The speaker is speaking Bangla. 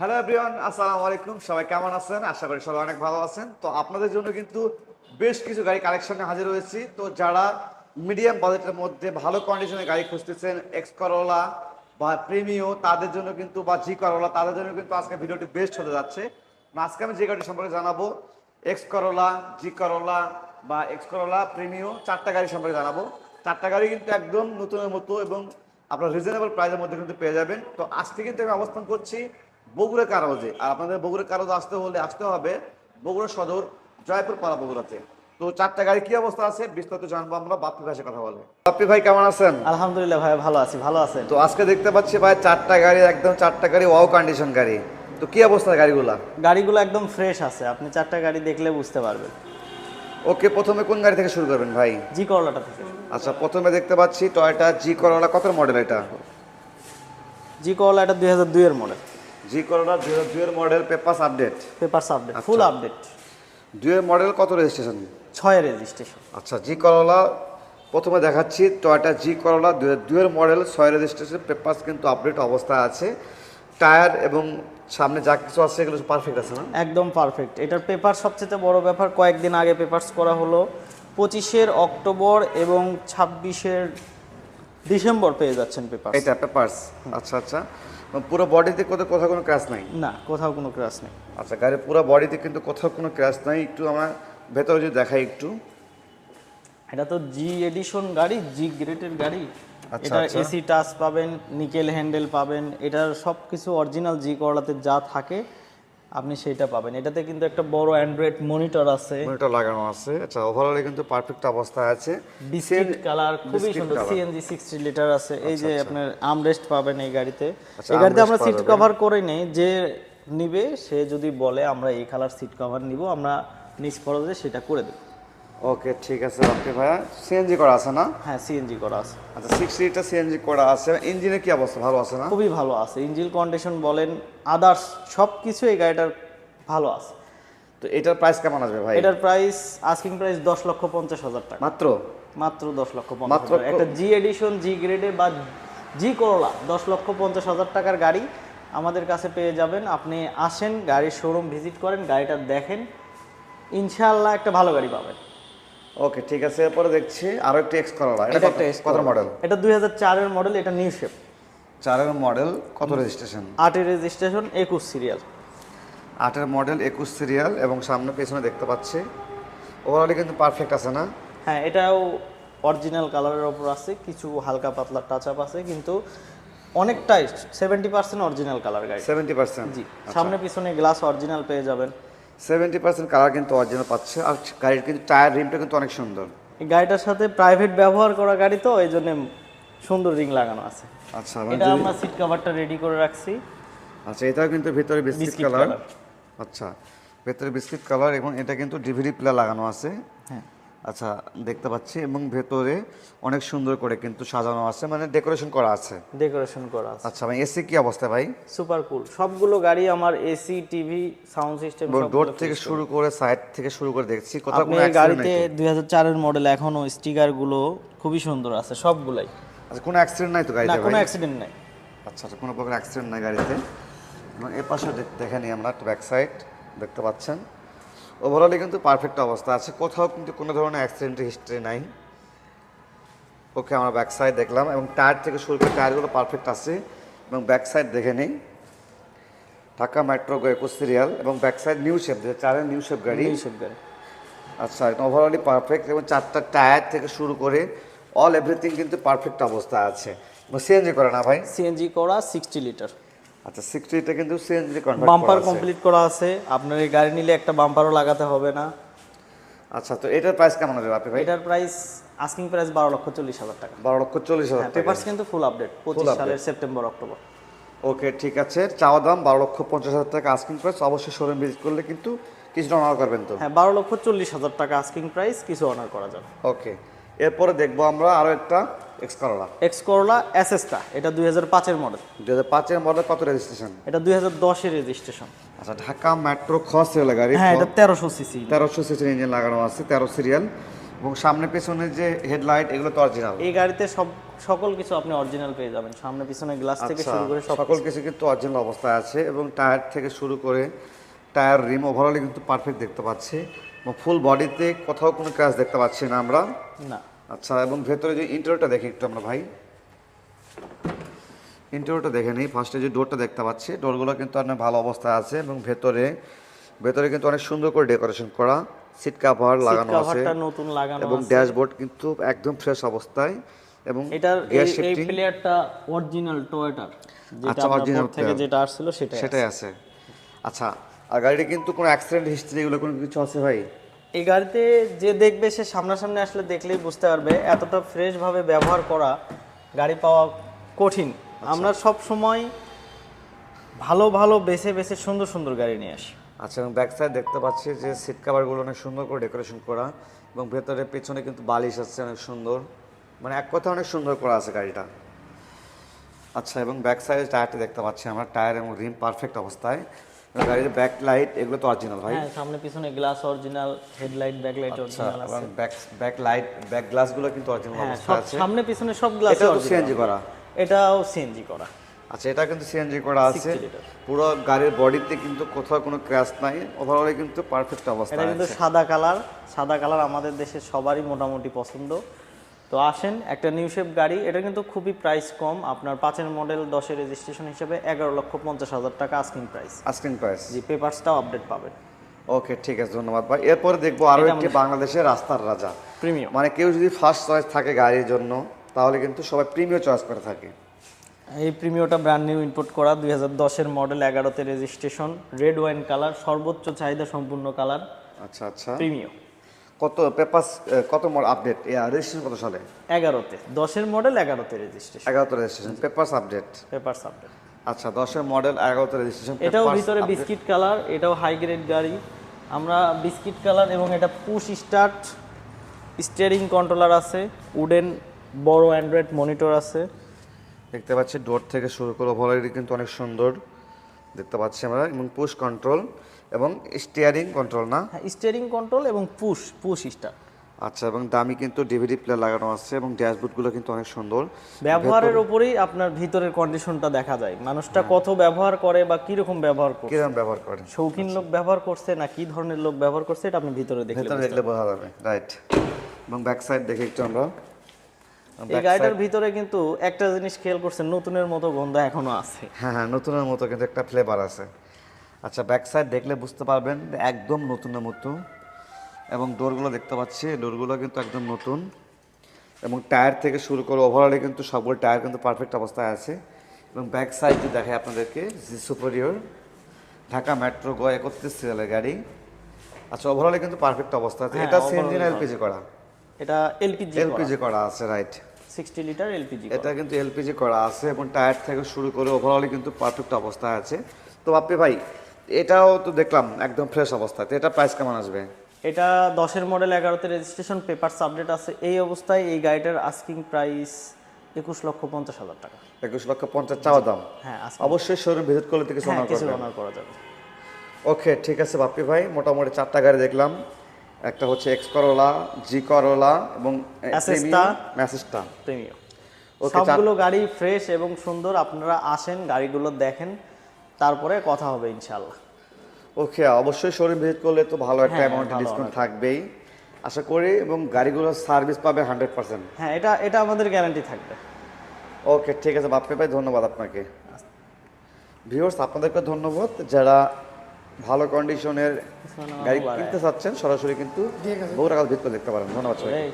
হ্যালো এভরিওয়ান আসসালামু আলাইকুম সবাই কেমন আছেন? আশা করি সবাই অনেক ভালো আছেন। তো আপনাদের জন্য কিন্তু বেশ কিছু গাড়ি কালেকশনে হাজির হয়েছি। তো যারা মিডিয়াম বাজেটের মধ্যে ভালো কন্ডিশনের গাড়ি খুঁজতেছেন এক্স করোলা বা প্রিমিও তাদের জন্য কিন্তু বা জি করোলা তাদের জন্য কিন্তু আজকে ভিডিওটি বেস্ট হতে যাচ্ছে। আজকে আমি যে গাড়ি সম্পর্কে জানাব এক্স করোলা জি করোলা বা এক্স করোলা প্রিমিও চারটা গাড়ি সম্পর্কে জানাব। চারটা গাড়ি কিন্তু একদম নতুনের মতো এবং আপনার রিজনেবল প্রাইসের মধ্যে কিন্তু পেয়ে যাবেন। তো আজকে কিন্তু আমি অবস্থান করছি বগুড়া কারোজে আর আপনাদের বগুড়া কারোজ আসতে হলে আসতে হবে বগুড়া সদর জয়পুর পাড়া বগুড়াতে। তো চারটা গাড়ি কি অবস্থা আছে? বিস্তারিত জানব আমরা। বাপ্পি ভাইয়ের কথা বলে। বাপ্পি ভাই কেমন আছেন? আলহামদুলিল্লাহ ভাই ভালো আছি ভালো আছেন? তো আজকে দেখতে পাচ্ছি ভাই চারটা গাড়ি একদম চারটা গাড়ি ওয়াও কন্ডিশন গাড়ি। তো কি অবস্থা গাড়িগুলা? গাড়িগুলো একদম ফ্রেশ আছে। আপনি চারটা গাড়ি দেখলে বুঝতে পারবেন। ওকে প্রথমে কোন গাড়ি থেকে শুরু করবেন ভাই? জি করলাটা থেকে। আচ্ছা প্রথমে দেখতে পাচ্ছি টয়টা জি করলা কত মডেল এটা? জি করলা এটা দুই হাজার দুইয়ের মডেল জি করোলা দুই দুইয়ের model papers update papers update full. Update দুইয়ের মডেল কত রেজিস্ট্রেশন ছয় রেজিস্ট্রেশন আচ্ছা জি করলা প্রথমে দেখাচ্ছি টয়টা জি করলা দুয়ের মডেল ছয় রেজিস্ট্রেশন পেপার্স কিন্তু আপডেট অবস্থায় আছে। টায়ার এবং সামনে যা কিছু আছে এগুলো পারফেক্ট আছে না? একদম পারফেক্ট এটার পেপার সবচেয়ে বড় ব্যাপার কয়েকদিন আগে পেপারস করা হলো। পঁচিশের অক্টোবর এবং ছাব্বিশের ডিসেম্বর পেয়ে যাচ্ছেন পেপার এটা পেপার্স আচ্ছা আচ্ছা। পুরো বডিতে কোথাও কোথাও কোনো ক্র্যাশ নাই? না কোথাও কোনো ক্র্যাশ নাই। আচ্ছা গাড়ির পুরো বডিতে কিন্তু কোথাও কোনো ক্র্যাশ নাই। একটু আমার ভেতরে যদি দেখাই একটু। এটা তো জি এডিশন গাড়ি জি গ্রেটের গাড়ি। আচ্ছা, এটা আচ্ছা। এসি টাচ পাবেন নিকেল হ্যান্ডেল পাবেন এটার সব কিছু অরিজিনাল জি করলাতে যা থাকে। আপনি সেইটা পাবেন। এটাতে কিন্তু একটা বড় অ্যান্ড্রয়েড মনিটর আছে। মনিটর লাগানো আছে। আচ্ছা ওভারঅল কিন্তু পারফেক্ট অবস্থায় আছে। বিস্কিট কালার খুবই সুন্দর। সিএনজি সিক্সটি লিটার আছে। এই যে আপনার আমরেস্ট পাবেন এই গাড়িতে। আচ্ছা, এই গাড়িতে আমরা সিট কভার করে নেই। যে নিবে সে যদি বলে আমরা এই কালার সিট কভার নিব আমরা নিজ খরচে সেটা করে দেব। ওকে ঠিক আছে ওকে ভাইয়া। সিএনজি করা আছে না? হ্যাঁ সিএনজি করা আছে। আচ্ছা সিক্স লিটার সিএনজি করা আছে। ইঞ্জিনের কি অবস্থা ভালো আছে না? খুবই ভালো আছে। ইঞ্জিন কন্ডিশন বলেন আদার্স সব কিছু এই গাড়িটার ভালো আছে। তো এটার প্রাইস কেমন আসবে ভাই? এটার প্রাইস আস্কিং প্রাইস দশ লক্ষ পঞ্চাশ হাজার টাকা। মাত্র? মাত্র দশ লক্ষ মাত্র একটা জি এডিশন জি গ্রেডে বা জি করোলা দশ লক্ষ পঞ্চাশ হাজার টাকার গাড়ি আমাদের কাছে পেয়ে যাবেন। আপনি আসেন গাড়ির শোরুম ভিজিট করেন গাড়িটা দেখেন। ইনশাআল্লাহ একটা ভালো গাড়ি পাবেন। ওকে ঠিক আছে এরপরে দেখছি আরও একটা এক্স করা এটা একটা কত মডেল এটা দুই হাজার চারের মডেল এটা নিউ শেপ চারের মডেল কত রেজিস্ট্রেশন আটের রেজিস্ট্রেশন একুশ সিরিয়াল আটের মডেল একুশ সিরিয়াল এবং সামনে পেছনে দেখতে পাচ্ছি। ওভারঅলি কিন্তু পারফেক্ট আছে না? হ্যাঁ এটাও অরিজিনাল কালারের ওপর আছে কিছু হালকা পাতলা টাচ আপ আছে কিন্তু অনেকটাই সেভেন্টি পার্সেন্ট অরিজিনাল কালার গাড়ি সেভেন্টি পার্সেন্ট জি সামনে পিছনে গ্লাস অরিজিনাল পেয়ে যাবেন। সেভেন্টি পার্সেন্ট কালার কিন্তু অরিজিনাল পাচ্ছে আর গাড়ির কিন্তু টায়ার রিমটা কিন্তু অনেক সুন্দর। এই গাড়িটার সাথে প্রাইভেট ব্যবহার করা গাড়ি তো এই জন্য সুন্দর রিং লাগানো আছে। আচ্ছা মানে এটা আমরা সিট কভারটা রেডি করে রাখছি। আচ্ছা এটাও কিন্তু ভিতরে বিস্কিট কালার। আচ্ছা ভেতরে বিস্কিট কালার এবং এটা কিন্তু ডিভিডি প্লে লাগানো আছে। হ্যাঁ। আচ্ছা দেখতে পাচ্ছি এবং ভেতরে অনেক সুন্দর করে কিন্তু সাজানো আছে মানে ডেকোরেশন করা আছে। ডেকোরেশন করা আছে। আচ্ছা ভাই এসি কি অবস্থা ভাই? Super cool. সবগুলো গাড়ি আমার এসি টিভি সাউন্ড সিস্টেম সব ডোর থেকে শুরু করে সাইড থেকে শুরু করে দেখছি কোথাও কোনো গাড়িতে নাই তো? দুই হাজার চারের মডেল এখনও স্টিকারগুলো খুবই সুন্দর আছে সবগুলাই। আচ্ছা কোনো অ্যাক্সিডেন্ট নাই তো গাড়িতে না কোনো অ্যাক্সিডেন্ট নাই। আচ্ছা আচ্ছা কোনো প্রকার অ্যাক্সিডেন্ট নাই গাড়িতে। এবং এ পাশে দেখে নিই আমরা ব্যাক সাইড দেখতে পাচ্ছেন। ওভারঅলি কিন্তু পারফেক্ট অবস্থা আছে। কোথাও কিন্তু কোনো ধরনের অ্যাক্সিডেন্টের হিস্ট্রি নাই। ওকে আমরা ব্যাক সাইড দেখলাম এবং টায়ার থেকে শুরু করে টায়ারগুলো পারফেক্ট আছে এবং ব্যাক সাইড দেখে নিই। ঢাকা মেট্রো একুশ সিরিয়াল এবং ব্যাক সাইড নিউ শেপ চারের নিউ শেপ গাড়ি। এইসব গাড়ি। আচ্ছা ওভারঅলি পারফেক্ট এবং চারটা টায়ার থেকে শুরু করে অল এভরিথিং কিন্তু পারফেক্ট অবস্থা আছে। সিএনজি করে না ভাই? সিএনজি করা সিক্সটি লিটার আচ্ছা সিক্সটিটা কিন্তু সিএনজি কনভার্ট বাম্পার কমপ্লিট করা আছে। আপনার এই গাড়ি নিলে একটা বাম্পারও লাগাতে হবে না। আচ্ছা তো এটার প্রাইস কেমন হবে আপনি ভাই? এটার প্রাইস আস্কিং প্রাইস বারো লক্ষ চল্লিশ হাজার টাকা। বারো লক্ষ চল্লিশ হাজার হ্যাঁ পেপারস কিন্তু ফুল আপডেট পঁচিশ সালের সেপ্টেম্বর অক্টোবর ওকে ঠিক আছে। চাওয়া দাম বারো লক্ষ পঞ্চাশ হাজার টাকা আস্কিং প্রাইস অবশ্যই শোরুম ভিজিট করলে কিন্তু কিছুটা অনার করবেন তো? হ্যাঁ বারো লক্ষ চল্লিশ হাজার টাকা আস্কিং প্রাইস কিছু অনার করা যাবে। ওকে এরপরে দেখব আমরা আরও একটা এক্স করলা এক্স করলা এসএসটা এটা দুই হাজার পাঁচের মডেল দু হাজার পাঁচের মডেল কত রেজিস্ট্রেশন এটা দুই হাজার দশের রেজিস্ট্রেশন আচ্ছা ঢাকা মেট্রো খস রেল গাড়ি হ্যাঁ এটা তেরোশো সিসি তেরোশো সিসির ইঞ্জিন লাগানো আছে তেরো সিরিয়াল এবং সামনে পেছনে যে হেডলাইট এগুলো তো অরিজিনাল এই গাড়িতে সব সকল কিছু আপনি অরিজিনাল পেয়ে যাবেন। সামনে পিছনে গ্লাস থেকে আচ্ছা শুরু করে সকল কিছু। কিন্তু অরিজিনাল অবস্থায় আছে এবং টায়ার থেকে শুরু করে টায়ার রিম ওভারঅলে কিন্তু পারফেক্ট দেখতে পাচ্ছি। ফুল বডিতে কোথাও কোনো ক্র্যাশ দেখতে পাচ্ছি না আমরা। না। আচ্ছা এবং ভেতরে যে ইন্টারভিউটা দেখি একটু আমরা ভাই। ইন্টারভিউটা দেখে নিই ফার্স্টে যে ডোরটা দেখতে পাচ্ছি ডোরগুলো কিন্তু অনেক ভালো অবস্থায় আছে এবং ভেতরে ভেতরে কিন্তু অনেক সুন্দর করে ডেকোরেশন করা সিট কাভার লাগানো আছে কভারটা নতুন লাগানো এবং ড্যাশবোর্ড কিন্তু একদম ফ্রেশ অবস্থায় এবং এটার এই- প্লেয়ারটা অরিজিনাল টয়োটার যেটা আচ্ছা, original পর থেকে যেটা আসছিল সেটাই সেটাই আছে। আচ্ছা আর গাড়িটা কিন্তু কোনো অ্যাক্সিডেন্ট হিস্ট্রি এগুলো কোনো কিছু আছে ভাই? এই গাড়িতে যে দেখবে সে সামনাসামনি আসলে দেখলেই বুঝতে পারবে এতটা ফ্রেশভাবে ব্যবহার করা গাড়ি পাওয়া কঠিন। আচ্ছা। আমরা সব সময় ভালো ভালো বেছে বেছে সুন্দর সুন্দর গাড়ি নিয়ে আসি। আচ্ছা এবং ব্যাক সাইড দেখতে পাচ্ছি যে সিট কাভারগুলো অনেক সুন্দর করে ডেকোরেশন করা এবং ভেতরে পেছনে কিন্তু বালিশ আছে অনেক সুন্দর। মানে এক কথা অনেক সুন্দর করা আছে গাড়িটা। আচ্ছা এবং ব্যাক সাইডে টায়ারটি দেখতে পাচ্ছি আমরা টায়ার এবং রিম পারফেক্ট অবস্থায়। গাড়ির ব্যাক লাইট এগুলো তো অরিজিনাল ভাই হ্যাঁ সামনে পিছনে গ্লাস অরিজিনাল হেডলাইট ব্যাকলাইট আচ্ছা অরিজিনাল এবং আছে। ব্যাক ব্যাক লাইট ব্যাক গ্লাসগুলো কিন্তু অরিজিনাল হ্যাঁ অবস্থায় সব আছে। সামনে পিছনে সব গ্লাস এটাও তো সিএনজি করা। এটাও সিএনজি করা। আচ্ছা এটা কিন্তু সিএনজি করা আছে। পুরো গাড়ির বডিতে কিন্তু কোথাও কোনো ক্র্যাশ নাই। ওভারঅলে কিন্তু পারফেক্ট অবস্থা এটা কিন্তু সাদা কালার সাদা কালার আমাদের দেশের সবারই মোটামুটি পছন্দ। তো আসেন একটা নিউ শেপ গাড়ি এটা কিন্তু খুবই প্রাইস কম। আপনার পাঁচের মডেল দশের রেজিস্ট্রেশন হিসেবে এগারো লক্ষ পঞ্চাশ হাজার টাকা আস্কিং প্রাইস আস্কিং প্রাইস জি পেপারসটাও আপডেট পাবেন। ওকে ঠিক আছে ধন্যবাদ ভাই। এরপরে দেখব আরও একটি বাংলাদেশের রাস্তার রাজা। প্রিমিয়াম মানে কেউ যদি ফার্স্ট চয়েস থাকে গাড়ির জন্য তাহলে কিন্তু সবাই প্রিমিয়াম চয়েস করে থাকে। এই প্রিমিয়টা ব্র্যান্ড নিউ ইম্পোর্ট করা দুই হাজার দশের মডেল এগারোতে রেজিস্ট্রেশন রেড ওয়াইন কালার সর্বোচ্চ চাহিদা সম্পূর্ণ কালার আচ্ছা আচ্ছা। প্রিমিয় কত পেপার কত আপডেট রেজিস্ট্রেশন কত সালে? এগারোতে। দশের মডেল এগারোতে রেজিস্ট্রেশন এগারোতে registration paper update papers update আচ্ছা দশের মডেল এগারোতে রেজিস্ট্রেশন এটাও ভিতরে বিস্কিট কালার এটাও হাই গ্রেড গাড়ি। আমরা বিস্কিট কালার এবং এটা পুশ স্টার্ট স্টিয়ারিং কন্ট্রোলার আছে উডেন বড় অ্যান্ড্রয়েড মনিটর আছে। দেখতে পাচ্ছি ডোর থেকে শুরু করে ওভারঅল কিন্তু অনেক সুন্দর। দেখতে পাচ্ছি আমরা এবং পুশ কন্ট্রোল এবং স্টিয়ারিং কন্ট্রোল না? হ্যাঁ স্টিয়ারিং কন্ট্রোল এবং পুশ পুশ স্টার্ট আচ্ছা এবং দামি কিন্তু ডিভিডি প্লেয়ার লাগানো আছে এবং ড্যাশবোর্ডগুলো কিন্তু অনেক সুন্দর। ব্যবহারের উপরেই আপনার ভিতরের কন্ডিশনটা দেখা যায়। মানুষটা কত ব্যবহার করে বা কীরকম ব্যবহার করে কীরকম ব্যবহার করে? শৌখিন লোক ব্যবহার করছে না কি ধরনের লোক ব্যবহার করছে এটা আপনি ভিতরে দেখলে ভেতরে দেখলে বোঝা যাবে রাইট এবং ব্যাক সাইড দেখে একটু আমরা এই গাড়িটার ভিতরে কিন্তু একটা জিনিস খেয়াল করছেন নতুনের মতো গন্ধ এখনও আছে। হ্যাঁ হ্যাঁ নতুনের মতো কিন্তু একটা ফ্লেভার আছে। আচ্ছা ব্যাক সাইড দেখলে বুঝতে পারবেন একদম নতুনের মতো। এবং ডোরগুলো দেখতে পাচ্ছি ডোরগুলো কিন্তু একদম নতুন। এবং টায়ার থেকে শুরু করে ওভারঅলে কিন্তু সবগুলো টায়ার কিন্তু পারফেক্ট অবস্থায় আছে। এবং ব্যাক সাইড যদি দেখায় আপনাদেরকে জি সুপারিয়র ঢাকা মেট্রো গ একত্রিশ সিরিয়ালের গাড়ি। আচ্ছা ওভারঅলে কিন্তু পারফেক্ট অবস্থা আছে। হ্যাঁ, এটা সিএনজি না। এলপিজি করা। এটা এলপিজি এলপিজি করা। আছে রাইট সিক্সটি লিটার এলপিজি এটা কিন্তু এলপিজি করা আছে এবং টায়ার থেকে শুরু করে ওভারঅলে কিন্তু পারফেক্ট অবস্থায় আছে। তো বাপ্পি ভাই এটাও তো দেখলাম একদম ফ্রেশ অবস্থায় তো এটা প্রাইস কেমন আসবে? এটা দশের মডেল এগারোতে রেজিস্ট্রেশন পেপারস আপডেট আছে। এই অবস্থায় এই গাড়িটার আস্কিং প্রাইস একুশ লক্ষ পঞ্চাশ হাজার টাকা। একুশ লক্ষ পঞ্চাশ চাওয়া দাম? হ্যাঁ অবশ্যই শোরুম ভিজিট করলে থেকে হ্যাঁ কিছু অনার করা যাবে। ওকে ঠিক আছে বাপ্পি ভাই। মোটামুটি চারটা গাড়ি দেখলাম। একটা হচ্ছে এক্স করোলা জি করোলা এবং। ম্যাসেজটা প্রিমিয়াম সবগুলো গাড়ি ফ্রেশ এবং সুন্দর। আপনারা আসেন গাড়িগুলো দেখেন। তারপরে কথা হবে ইনশাল্লাহ ওকে অবশ্যই শোরুম ভিজিট করলে তো ভালো একটা হ্যাঁ, অ্যামাউন্টে ডিসকাউন্ট থাকবেই। আশা করি এবং গাড়িগুলোর সার্ভিস পাবে হান্ড্রেড পার্সেন্ট হ্যাঁ এটা এটা আমাদের গ্যারান্টি থাকবে। ওকে ঠিক আছে বাপ্পি ভাই ধন্যবাদ আপনাকে। ভিউয়ার্স আপনাদেরকে ধন্যবাদ। যারা ভালো কন্ডিশনের গাড়ি কিনতে চাচ্ছেন সরাসরি কিন্তু বহু টাকা ভিতরে দেখতে পারেন। ধন্যবাদ সবাইকে। এই,